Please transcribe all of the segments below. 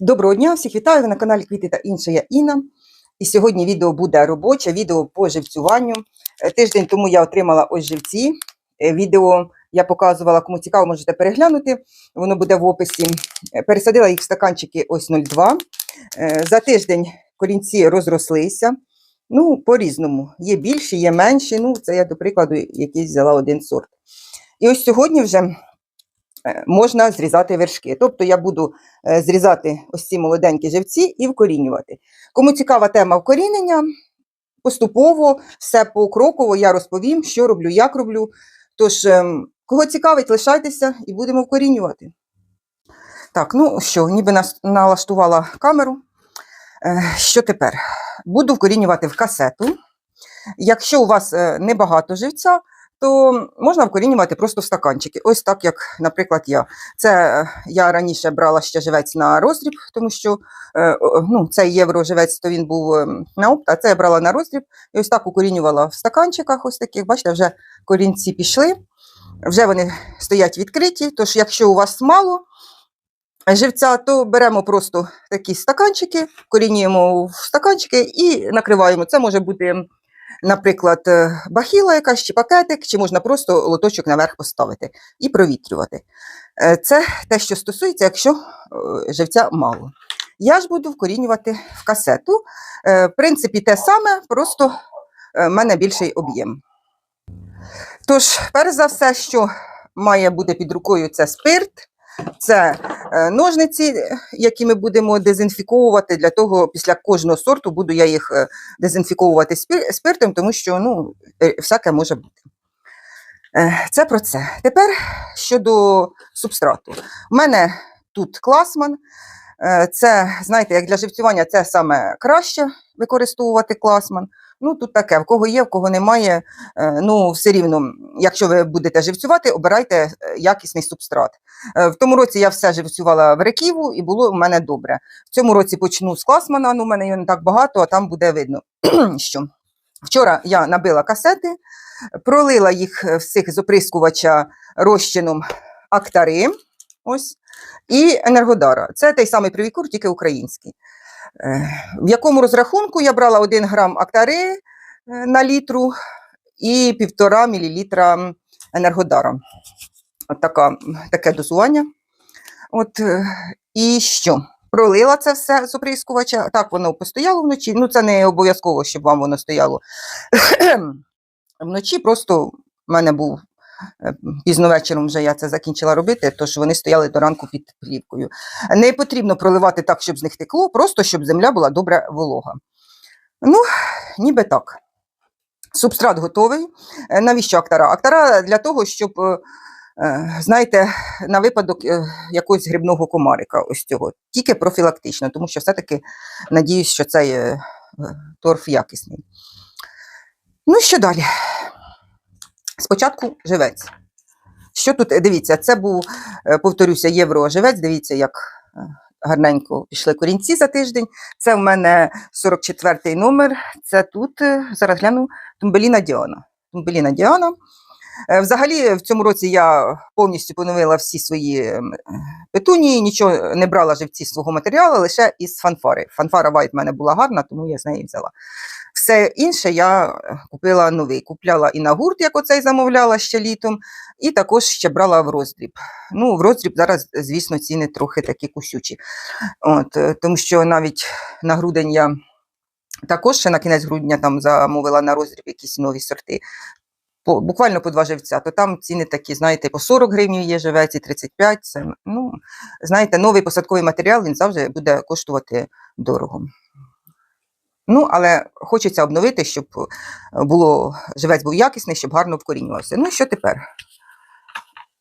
Доброго дня, всіх вітаю на каналі Квіти та інше я Інна. І сьогодні відео буде робоче, відео по живцюванню. Е, Тиждень тому я отримала ось живці. Е, Відео я показувала, кому цікаво, можете переглянути. Воно буде в описі. Е, Пересадила їх в стаканчики ось 0,2. Е, За тиждень корінці розрослися. Ну, по-різному. Є більші, є менші. Ну, це я, до прикладу, якийсь взяла один сорт. І ось сьогодні вже можна зрізати вершки. Тобто я буду е, зрізати ось ці молоденькі живці і вкорінювати. Кому цікава тема вкорінення, поступово, все покроково я розповім, що роблю, як роблю. Тож, ем, кого цікавить, лишайтеся і будемо вкорінювати. Так, ну що, ніби налаштувала камеру. Е, Що тепер? Буду вкорінювати в касету. Якщо у вас е, небагато живця, то можна вкорінювати просто в стаканчики. Ось так, як, наприклад, я. Це е, я раніше брала ще живець на роздріб, тому що е, ну, цей євроживець, то він був ем, на опт, а це я брала на роздріб. І ось так укорінювала в стаканчиках, ось таких. Бачите, вже корінці пішли, вже вони стоять відкриті. Тож, якщо у вас мало живця, то беремо просто такі стаканчики, корінюємо в стаканчики і накриваємо. Це може бути наприклад, е, бахіла якась чи пакетик, чи можна просто лоточок наверх поставити і провітрювати. Е, Це те, що стосується, якщо е, живця мало. Я ж буду вкорінювати в касету. В принципі, те саме, просто в мене більший об'єм. Тож, перш за все, що має бути під рукою, це спирт, це е, ножниці, які ми будемо дезінфіковувати. Для того, після кожного сорту буду я їх е, дезінфіковувати спиртом, тому що ну, е, всяке може бути. Це про це. Тепер щодо субстрату. У мене тут класман. Це, знаєте, як для живцювання, це саме краще використовувати класман. Ну, тут таке, в кого є, в кого немає. Е, Ну, все рівно, якщо ви будете живцювати, обирайте е, якісний субстрат. Е, В тому році я все живцювала в реківу і було в мене добре. В цьому році почну з класмана, ну, у мене його не так багато, а там буде видно, що. Вчора я набила касети, пролила їх всіх з оприскувача розчином Актари, ось, і Енергодара. Це той самий привікур, тільки український. В якому розрахунку я брала 1 грам Актари е, на літру і 1,5 мл Енергодара. От така, таке дозування. От, е, і що? Пролила це все з оприскувача. Так воно постояло вночі. Ну, це не обов'язково, щоб вам воно стояло. Вночі просто в мене був пізно вечором вже я це закінчила робити, тож вони стояли до ранку під плівкою. Не потрібно проливати так, щоб з них текло, просто щоб земля була добре волога. Ну, ніби так. Субстрат готовий. Е, Навіщо актара? Актара для того, щоб, е, е, знаєте, на випадок е, якогось грибного комарика, ось цього, тільки профілактично, тому що все-таки надіюсь, що цей е, е, торф якісний. Ну, що далі? Спочатку живець. Що тут, е, дивіться, це був, е, повторюся, євро-живець, дивіться, як е, гарненько пішли корінці за тиждень. Це в мене 44-й номер, це тут, зараз гляну, Тумбеліна Діана. Тумбеліна Діана. Взагалі, в цьому році я повністю поновила всі свої петунії, нічого не брала живці свого матеріалу, лише із фанфари. Фанфара Вайт в мене була гарна, тому я з неї взяла. Все інше я е, купила новий. Купляла і на гурт, як оцей замовляла ще літом, і також ще брала в роздріб. Ну, в роздріб зараз, звісно, ціни трохи такі кусючі. От, е, тому що навіть на грудень я також ще на кінець грудня там замовила на роздріб якісь нові сорти. По, буквально по два живця, то там ціни такі, знаєте, по 40 гривень є живець і 35. Це, ну, знаєте, новий посадковий матеріал він завжди буде коштувати дорого. Ну, але хочеться обновити, щоб було, живець був якісний, щоб гарно вкорінювався. Ну, що тепер?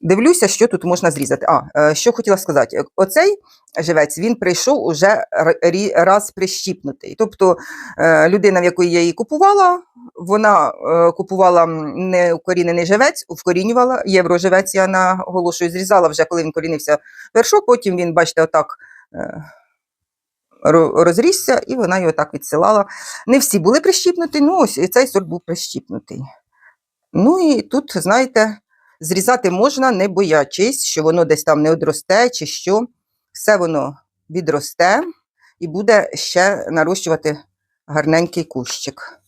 Дивлюся, що тут можна зрізати. А, е, що хотіла сказати, Е, оцей живець він прийшов уже раз прищіпнутий. Тобто е, людина, в якої я її купувала, вона е, купувала не укорінений живець, вкорінювала. Євроживець я наголошую, зрізала вже, коли він корінився вершок, потім він, бачите, отак. Ро- Розрісся, і вона його так відсилала. Не всі були прищіпнуті, ну ось і цей сорт був прищіпнутий. Ну і тут, знаєте, зрізати можна, не боячись, що воно десь там не одросте чи що. Все воно відросте і буде ще нарощувати гарненький кущик.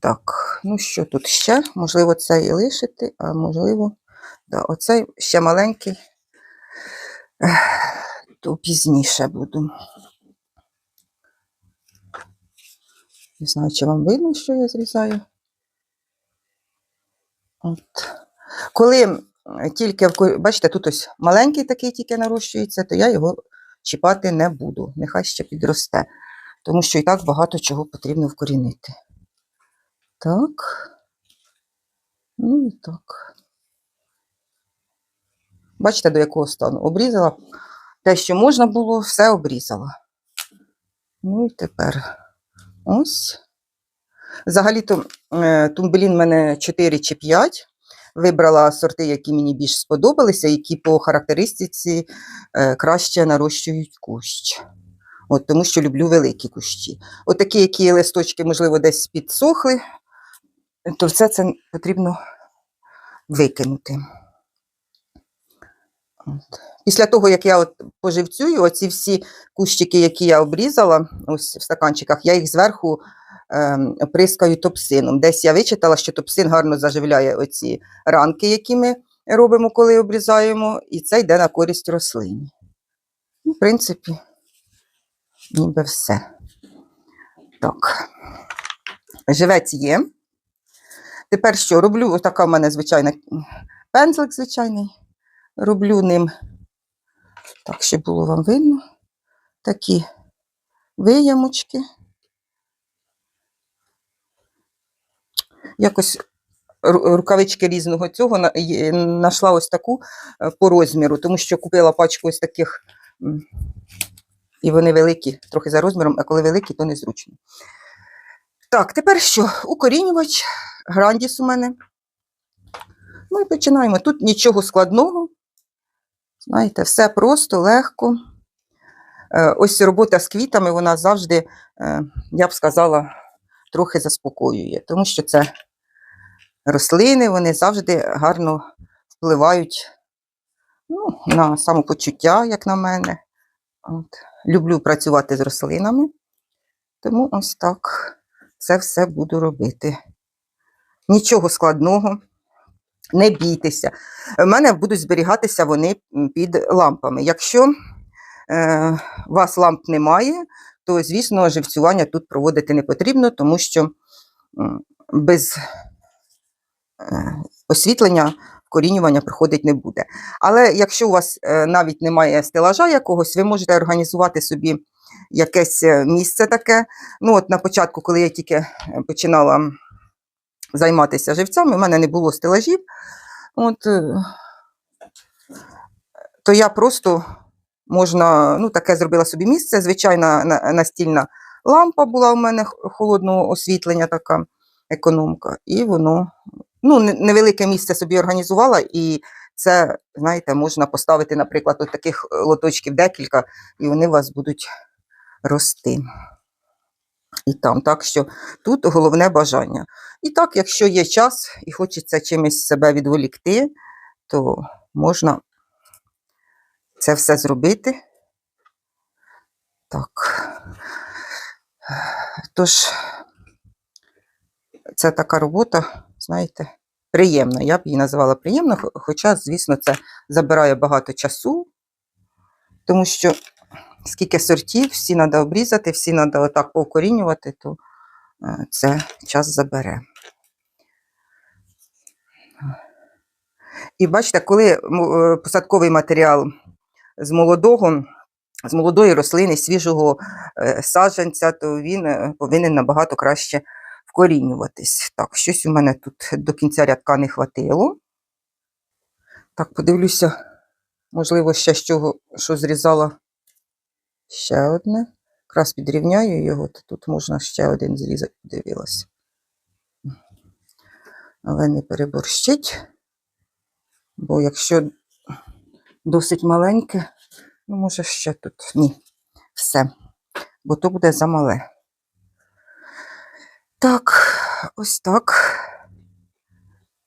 Так, ну що тут ще? Можливо, цей лишити, а можливо, да, оцей ще маленький, то пізніше буду. Не знаю, чи вам видно, що я зрізаю. От. Коли тільки, бачите, тут ось маленький такий тільки нарощується, то я його чіпати не буду. Нехай ще підросте. Тому що і так багато чого потрібно вкорінити. Так. Ну і так. Бачите, до якого стану? Обрізала. Те, що можна було, все обрізала. Ну і тепер Взагалі-то е, тумбелін в мене 4 чи 5. Вибрала сорти, які мені більш сподобалися, які по характеристиці е, краще нарощують кущ. От, тому що люблю великі кущі. От такі, які листочки, можливо, десь підсохли, то все це потрібно викинути. Після того, як я от поживцюю, оці всі кущики, які я обрізала, ось в стаканчиках, я їх зверху ем, прискаю топсином. Десь я вичитала, що топсин гарно заживляє оці ранки, які ми робимо, коли обрізаємо, і це йде на користь рослині. Ну, в принципі, ніби все. Так. Живець є. Тепер що? Роблю отака в мене звичайна пензлик звичайний. Роблю ним, так, щоб було вам видно, такі виямочки. Якось рукавички різного цього на- знайшла ось таку е, по розміру, тому що купила пачку ось таких, і вони великі, трохи за розміром, а коли великі, то незручно. Так, тепер що? Укорінювач, грандіс у мене. Ну і починаємо. Тут нічого складного. Знаєте, все просто, легко. Е, Ось робота з квітами, вона завжди, е, я б сказала, трохи заспокоює, тому що це рослини, вони завжди гарно впливають ну, на самопочуття, як на мене. От. Люблю працювати з рослинами, тому ось так це все буду робити. Нічого складного, не бійтеся. У мене будуть зберігатися вони під лампами. Якщо е, у вас ламп немає, то, звісно, живцювання тут проводити не потрібно, тому що без е, освітлення вкорінювання проходить не буде. Але якщо у вас е, навіть немає стелажа якогось, ви можете організувати собі якесь е, місце таке. Ну, от на початку, коли я тільки починала займатися живцями, у мене не було стелажів. От, е, то я просто можна, ну, таке зробила собі місце. Звичайна настільна лампа була у мене холодного освітлення, така економка, і воно ну, невелике місце собі організувала, і це, знаєте, можна поставити, наприклад, от таких лоточків декілька, і вони у вас будуть рости. І там, так що тут головне бажання. І так, якщо є час і хочеться чимось себе відволікти, то можна це все зробити. Так. Тож, це така робота, знаєте, приємна. Я б її називала приємна, хоча, звісно, це забирає багато часу, тому що скільки сортів, всі треба обрізати, всі треба отак повкорінювати, то е, це час забере. І бачите, коли е, посадковий матеріал з молодого, з молодої рослини, свіжого е, саджанця, то він повинен набагато краще вкорінюватись. Так, щось у мене тут до кінця рядка не хватило. Так, подивлюся, можливо, ще з чого, що зрізала ще одне. Якраз підрівняю його, то тут можна ще один зрізати, подивилася. Але не переборщить, бо якщо досить маленьке, ну, може, ще тут. Ні, все, бо то буде замале. Так, ось так.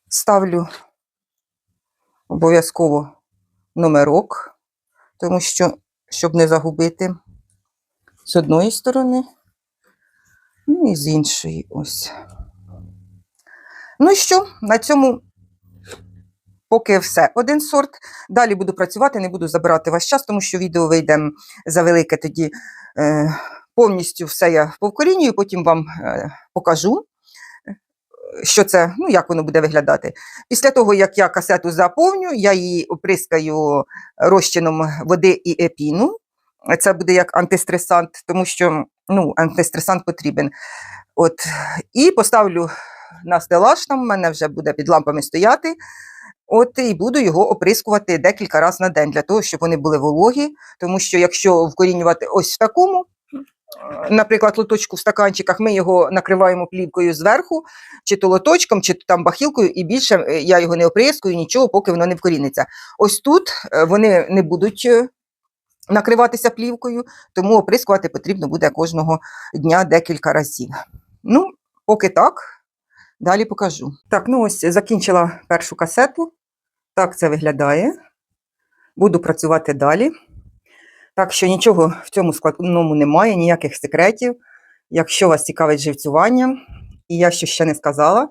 Ставлю обов'язково номерок, тому що щоб не загубити. З одної сторони, ну і з іншої ось. Ну і що, на цьому поки все. Один сорт. Далі буду працювати, не буду забирати ваш час, тому що відео вийде завелике тоді. Е, повністю все я повкорінюю, потім вам е, покажу, що це, ну, як воно буде виглядати. Після того, як я касету заповню, я її оприскаю розчином води і епіну. Це буде як антистресант, тому що ну, антистресант потрібен. От, і поставлю на стелаж, там в мене вже буде під лампами стояти. От і буду його оприскувати декілька разів на день для того, щоб вони були вологі. Тому що якщо вкорінювати ось в такому, наприклад, лоточку в стаканчиках, ми його накриваємо плівкою зверху, чи то лоточком, чи то там бахілкою, і більше е, я його не оприскую, нічого, поки воно не вкоріниться. Ось тут е, вони не будуть е, накриватися плівкою, тому оприскувати потрібно буде кожного дня декілька разів. Ну, поки так. Далі покажу. Так, ну ось закінчила першу касету. Так це виглядає. Буду працювати далі. Так що нічого в цьому складному немає, ніяких секретів. Якщо вас цікавить живцювання, і я що ще не сказала, е,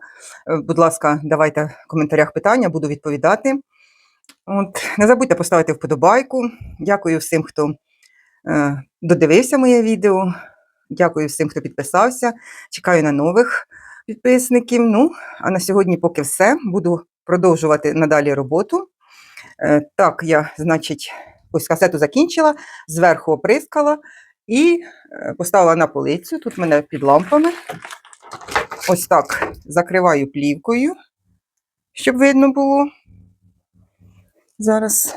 будь ласка, давайте в коментарях питання, буду відповідати. От, не забудьте поставити вподобайку. Дякую всім, хто е, додивився моє відео. Дякую всім, хто підписався. Чекаю на нових підписників. Ну, а на сьогодні поки все. Буду продовжувати надалі роботу. Е, Так, я, значить, ось касету закінчила, зверху оприскала і е, поставила на полицю. Тут в мене під лампами. Ось так закриваю плівкою, щоб видно було. Зараз.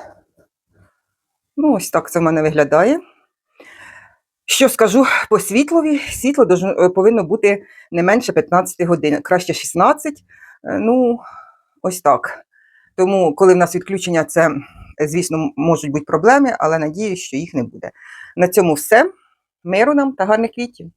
Ну, ось так це в мене виглядає. Що скажу по світлові? Світло е, повинно бути не менше 15 годин, краще 16. Е, Ну, ось так. Тому, коли в нас відключення, це, звісно, можуть бути проблеми, але надію, що їх не буде. На цьому все. Миру нам та гарних квітів.